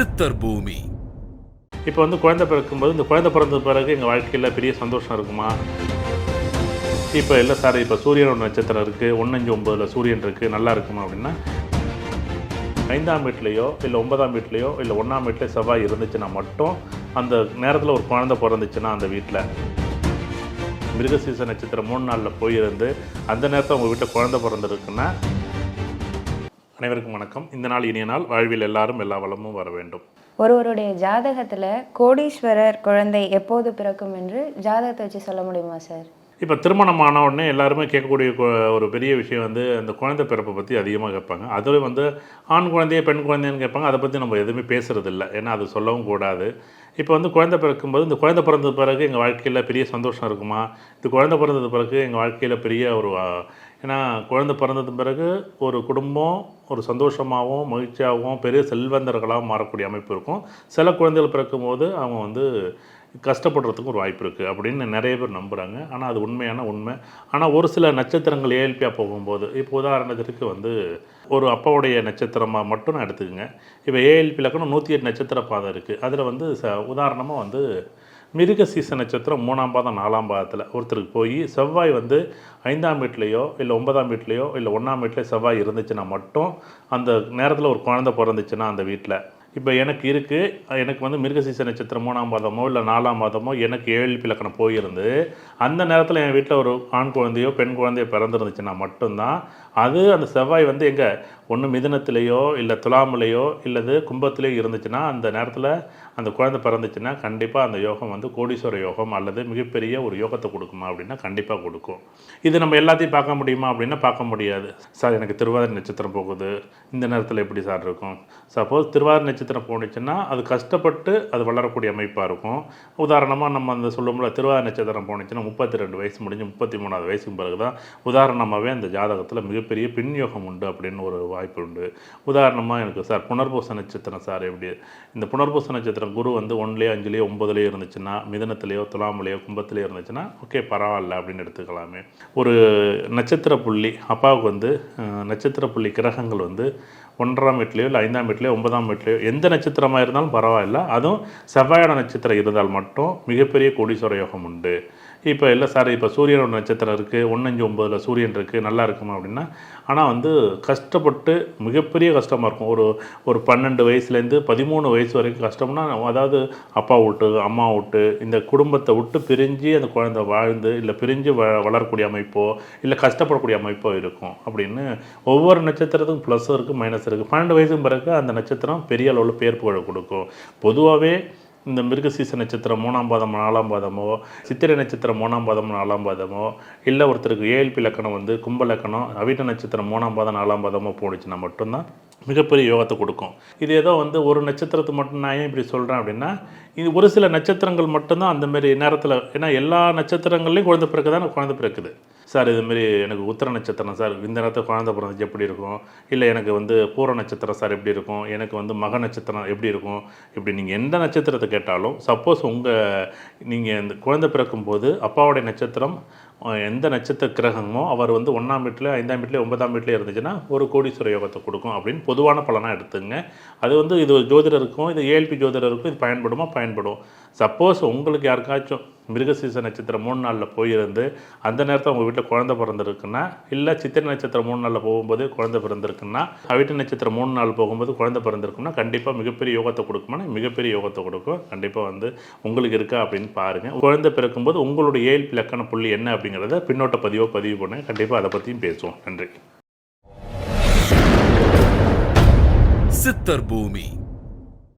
சித்தர் பூமி. இப்போ வந்து குழந்தை பிறக்கும்போது இந்த குழந்தை பிறந்த பிறகு எங்கள் வாழ்க்கையில் பெரிய சந்தோஷம் இருக்குமா? இப்போ இல்லை சார் இப்போ சூரியனோட நட்சத்திரம் இருக்குது ஒன்னஞ்சு ஒம்பதில் சூரியன் இருக்குது நல்லா இருக்குமா அப்படின்னா ஐந்தாம் வீட்லேயோ இல்லை ஒன்பதாம் வீட்லேயோ இல்லை ஒன்றாம் வீட்டில் செவ்வாய் இருந்துச்சுன்னா மட்டும் அந்த நேரத்தில் ஒரு குழந்தை பிறந்துச்சுன்னா அந்த வீட்டில் மிருகசீச நட்சத்திரம் மூணு நாளில் போயிருந்து அந்த நேரத்தில் உங்கள் வீட்டில் குழந்தை பிறந்திருக்குன்னா அனைவருக்கும் வணக்கம். இந்த நாள் இனிய நாள். வாழ்வில் எல்லாரும் எல்லா வளமும் வர வேண்டும். ஒருவருடைய ஜாதகத்துல கோடீஸ்வரர் குழந்தை எப்போது பிறக்கும் என்று ஜாதகத்தை வச்சு சொல்ல முடியுமா சார்? இப்போ திருமணம் ஆன உடனே எல்லாருமே கேட்கக்கூடிய ஒரு பெரிய விஷயம் வந்து அந்த குழந்தை பிறப்பை பற்றி அதிகமாக கேட்பாங்க. அதுவே வந்து ஆண் குழந்தைய பெண் குழந்தைன்னு கேட்பாங்க. அதை பற்றி நம்ம எதுவுமே பேசுறது இல்லை ஏன்னா அது சொல்லவும் கூடாது. இப்போ வந்து குழந்தை பிறக்கும்போது இந்த குழந்தை பிறந்த பிறகு எங்கள் வாழ்க்கையில் பெரிய சந்தோஷம் இருக்குமா? இந்த குழந்தை பிறந்தது பிறகு எங்கள் வாழ்க்கையில் பெரிய ஒரு ஏன்னா குழந்தை பிறந்தது பிறகு ஒரு குடும்பம் ஒரு சந்தோஷமாகவும் மகிழ்ச்சியாகவும் பெரிய செல்வந்தர்களாகவும் மாறக்கூடிய அமைப்பு இருக்கும். சில குழந்தைகள் பிறக்கும்போது அவங்க வந்து கஷ்டப்படுறதுக்கு ஒரு வாய்ப்பு இருக்குது அப்படின்னு நிறைய பேர் நம்புகிறாங்க ஆனால் அது உண்மையான உண்மை. ஆனால் ஒரு சில நட்சத்திரங்கள் ஏஎல்பியாக போகும்போது இப்போ உதாரணத்திற்கு வந்து ஒரு அப்பாவுடைய நட்சத்திரமாக மட்டும் நான் எடுத்துக்கோங்க. இப்போ ஏஎல்பி லக்கணம் நூற்றி எட்டு நட்சத்திர பாதை இருக்குது அதில் வந்து ச உதாரணமாக வந்து மிருக சீச நட்சத்திரம் மூணாம் பாதம் நாலாம் பாதத்தில் ஒருத்தருக்கு போய் செவ்வாய் வந்து ஐந்தாம் வீட்லேயோ இல்லை ஒன்பதாம் வீட்லேயோ இல்லை ஒன்றாம் வீட்லேயோ செவ்வாய் இருந்துச்சுன்னா மட்டும் அந்த நேரத்தில் ஒரு குழந்தை பிறந்துச்சுன்னா அந்த வீட்டில் இப்போ எனக்கு இருக்குது எனக்கு வந்து மிருகசீச நட்சத்திரம் மூணாம் பாதமோ இல்லை நாலாம் பாதமோ எனக்கு ஏழு பிலக்கணம் போயிருந்து அந்த நேரத்தில் என் வீட்டில் ஒரு ஆண் குழந்தையோ பெண் குழந்தையோ பிறந்திருந்துச்சுன்னா மட்டும்தான் அது அந்த செவ்வாய் வந்து எங்கே? ஒன்று மிதனத்திலேயோ இல்லை துலாமிலேயோ இல்லது கும்பத்திலேயோ இருந்துச்சுன்னா அந்த நேரத்தில் அந்த குழந்தை பிறந்துச்சுன்னா கண்டிப்பாக அந்த யோகம் வந்து கோடீஸ்வர யோகம் அல்லது மிகப்பெரிய ஒரு யோகத்தை கொடுக்குமா அப்படின்னா கண்டிப்பாக கொடுக்கும். இது நம்ம எல்லாத்தையும் பார்க்க முடியுமா அப்படின்னா பார்க்க முடியாது. சார் எனக்கு திருவாதிரை நட்சத்திரம் போகுது. இந்த நேரத்தில் எப்படி சார் இருக்கும்? சப்போஸ் திருவாதிரை நட்சத்திரம் போணுச்சுன்னா அது கஷ்டப்பட்டு அது வளரக்கூடிய அமைப்பாக இருக்கும். உதாரணமாக நம்ம அந்த சொல்லும்போது திருவாதிரை நட்சத்திரம் போணுச்சுன்னா முப்பத்தி ரெண்டு வயசு முடிஞ்சு முப்பத்தி மூணாவது வயசுக்கு பிறகு தான் உதாரணமாகவே அந்த ஜாதகத்தில் மிகப்பெரிய பின்யோகம் உண்டு அப்படின்னு ஒரு வாய்ப்பு உண்டு. உதாரணமாக எனக்கு சார் புனர்பூச நட்சத்திரம் சார் எப்படி? இந்த புனர்பூச நட்சத்திரம் குரு வந்து ஒன்றுலேயோ அஞ்சுலேயோ ஒம்பதுலேயோ இருந்துச்சுன்னா மிதனத்திலேயோ துலாமிலேயோ கும்பத்திலேயோ இருந்துச்சுன்னா ஓகே பரவாயில்ல அப்படின்னு எடுத்துக்கலாமே. ஒரு நட்சத்திர புள்ளி அப்பாவுக்கு வந்து நட்சத்திர புள்ளி கிரகங்கள் வந்து ஒன்றாம் வீட்லேயோ இல்லை ஐந்தாம் வீட்லேயோ ஒன்பதாம் வீட்லேயோ எந்த நட்சத்திரமாக இருந்தாலும் பரவாயில்ல. அதுவும் செவ்வாயோட நட்சத்திரம் இருந்தால் மட்டும் மிகப்பெரிய கோடீஸ்வர யோகம் உண்டு. இப்போ இல்லை சார் இப்போ சூரியனோட நட்சத்திரம் இருக்குது ஒன்றஞ்சு ஒம்பதில் சூரியன் இருக்குது நல்லா இருக்குமா அப்படின்னா ஆனால் வந்து கஷ்டப்பட்டு மிகப்பெரிய கஷ்டமாக இருக்கும். ஒரு ஒரு பன்னெண்டு வயசுலேருந்து பதிமூணு வயசு வரைக்கும் கஷ்டம்னா அதாவது அப்பா விட்டு அம்மா விட்டு இந்த குடும்பத்தை விட்டு பிரிஞ்சு அந்த குழந்தை வாழ்ந்து இல்லை பிரிஞ்சு வ வளரக்கூடிய அமைப்போ இல்லை கஷ்டப்படக்கூடிய அமைப்போ இருக்கும் அப்படின்னு ஒவ்வொரு நட்சத்திரத்துக்கும் ப்ளஸ்ஸும் இருக்குது மைனஸ் இருக்குது பன்னெண்டு வயசுக்கு பிறகு அந்த நட்சத்திரம் பெரிய அளவில் பேர் கொடுக்கும். பொதுவாகவே இந்த மிருகசீச நட்சத்திரம் மூணாம் பாதம் நாலாம் பாதமோ சித்திரை நட்சத்திரம் மூணாம் பாதம் நாலாம் பாதமோ இல்லை ஒருத்தருக்கு ஏஎல்பி லக்கணம் வந்து கும்ப லக்கணம் அவிட்ட நட்சத்திரம் மூணாம் பாதம் நாலாம் பாதமோ போணுச்சுன்னா மட்டும்தான் மிகப்பெரிய யோகத்தை கொடுக்கும். இது ஏதோ வந்து ஒரு நட்சத்திரத்தை மட்டும் நான் ஏன் இப்படி சொல்கிறேன் அப்படின்னா இது ஒரு சில நட்சத்திரங்கள் மட்டும்தான் அந்தமாரி நேரத்தில் ஏன்னா எல்லா நட்சத்திரங்கள்லையும் குழந்தை பிறகு தான் குழந்தை பிறக்குது. சார் இதுமாரி எனக்கு உத்தர நட்சத்திரம் சார் இந்த நேரத்தில் குழந்தை பிறந்துச்சு எப்படி இருக்கும்? இல்லை எனக்கு வந்து பூர நட்சத்திரம் சார் எப்படி இருக்கும்? எனக்கு வந்து மக நட்சத்திரம் எப்படி இருக்கும்? இப்படி நீங்கள் எந்த நட்சத்திரத்தை கேட்டாலும் சப்போஸ் உங்கள் நீங்கள் இந்த குழந்தை பிறக்கும்போது அப்பாவுடைய நட்சத்திரம் எந்த நட்சத்திர கிரகமோ அவர் வந்து ஒன்றாம் வீட்டில் ஐந்தாம் வீட்டில் ஒன்பதாம் வீட்டில் இருந்துச்சுன்னா ஒரு கோடீஸ்வர யோகத்தை கொடுக்கும் அப்படின்னு பொதுவான பலனாக எடுத்துங்க. அது வந்து இது ஜோதிடருக்கும் இது ஏஎல்பி ஜோதிடருக்கும் இது பயன்படுமா? பயன்படும். சப்போஸ் உங்களுக்கு யாருக்காச்சும் மிருகசீச நட்சத்திரம் மூணு நாளில் போயிருந்து அந்த நேரத்தில் உங்கள் வீட்டில் குழந்தை பிறந்திருக்குன்னா இல்லை சித்திரை நட்சத்திரம் மூணு நாளில் போகும்போது குழந்தை பிறந்திருக்குன்னா அவிட்டு நட்சத்திரம் மூணு நாள் போகும்போது குழந்தை பிறந்திருக்குன்னா கண்டிப்பாக மிகப்பெரிய யோகத்தை கொடுக்குமானா மிகப்பெரிய யோகத்தை கொடுக்கும். கண்டிப்பாக வந்து உங்களுக்கு இருக்கா அப்படின்னு பாருங்கள் குழந்தை பிறக்கும்போது உங்களுடைய ஏழு இலக்கண புள்ளி என்ன அப்படிங்கிறத பின்னோட்ட பதிவோ பதிவு பண்ணுங்கள் கண்டிப்பாக அதை பற்றியும் பேசுவோம். நன்றி. சித்தர் பூமி.